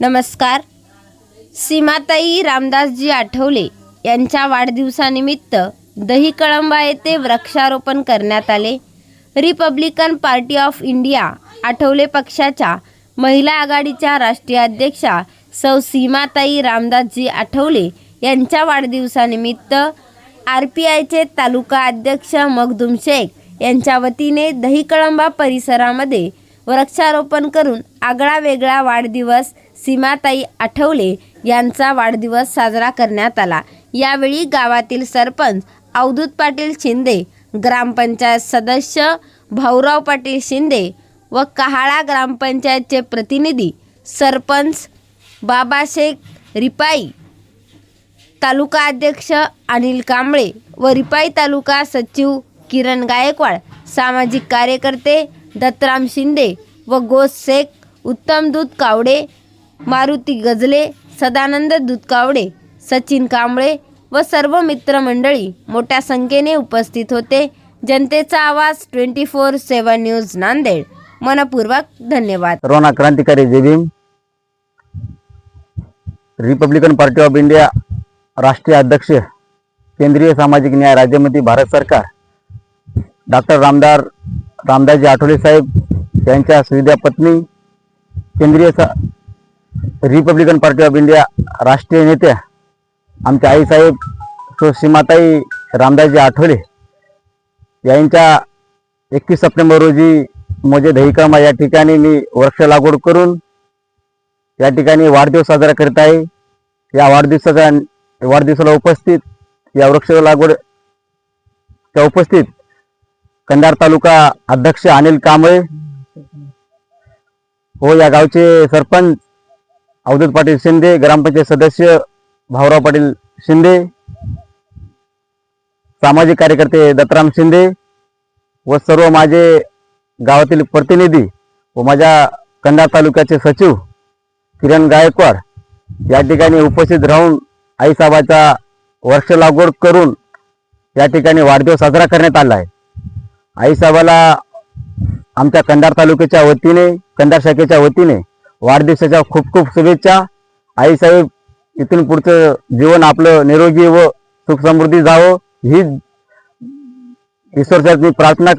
नमस्कार. सीमाताई रामदासजी आठवले यांच्या वाढदिवसानिमित्त दही कळंबा येथे वृक्षारोपण करण्यात आले. Republican Party of India Athawale पक्षाच्या महिला आघाडीच्या राष्ट्रीय अध्यक्षा सौ सीमाताई रामदासजी आठवले यांच्या वाढदिवसानिमित्त आर पी आयचे तालुका अध्यक्ष मखदूम शेख यांच्या वतीने दहीकळंबा परिसरामध्ये वृक्षारोपण करून आगळा वेगळा वाढदिवस सीमाताई आठवले यांचा वाढदिवस साजरा करण्यात आला. यावेळी गावातील सरपंच अवधूत पाटील शिंदे ग्रामपंचायत सदस्य भाऊराव पाटील शिंदे व कहाळा ग्रामपंचायतचे प्रतिनिधी सरपंच बाबाशेख रिपाई तालुका अध्यक्ष अनिल कांबळे व रिपाई तालुका सचिव किरण गायकवाड सामाजिक कार्यकर्ते दत्तराम शिंदे व गोस शेख उत्तम कावडे मारुती गजले सदानंद दुधकावडे सचिन कांबळे व सर्व मित्रमंडळी मोठ्या संख्येने उपस्थित होते. जनतेचा आवाज twenty four seven news Nanded. मनपूर्वक धन्यवाद. रोना क्रांतिकारी जेबीम रिपब्लिकन पार्टी ऑफ इंडिया राष्ट्रीय अध्यक्ष केंद्रीय सामाजिक न्याय राज्यमंत्री भारत सरकार डॉक्टर रामदार रामदासजी आठवले साहेब यांच्या सुविधा पत्नी केंद्रीय सा रिपब्लिकन पार्टी ऑफ इंडिया राष्ट्रीय नेत्या आमच्या आईसाहेब सो सीमाताई रामदासजी आठवले यांच्या एकवीस सप्टेंबर रोजी मोजे दहीकामा या ठिकाणी मी वृक्ष लागवड करून या ठिकाणी वाढदिवस साजरा करत आहे. या वाढदिवसाच्या वाढदिवसाला उपस्थित या वृक्ष लागवड त्या उपस्थित कंधार तालुका अध्यक्ष अनिल कांबळे व या गावचे सरपंच अवधूत पाटील शिंदे ग्रामपंचायत सदस्य भाऊराव पाटील शिंदे सामाजिक कार्यकर्ते दत्तराम शिंदे व सर्व माझे गावातील प्रतिनिधी व माझ्या कंधार तालुक्याचे सचिव किरण गायकवाड या ठिकाणी उपस्थित राहून आईसाहेबाचा वर्ष लागवड करून या ठिकाणी वाढदिवस साजरा करण्यात आला आहे. आईसाहेबाला आमच्या कंधार तालुक्याच्या वतीने कंधार शाखेच्या वतीने वाढदिवसाच्या खूप खूप शुभेच्छा. आईसाहेब इथून पुढचं जीवन आपलं निरोगी व सुख समृद्धी जावं. ही मी प्रार्थना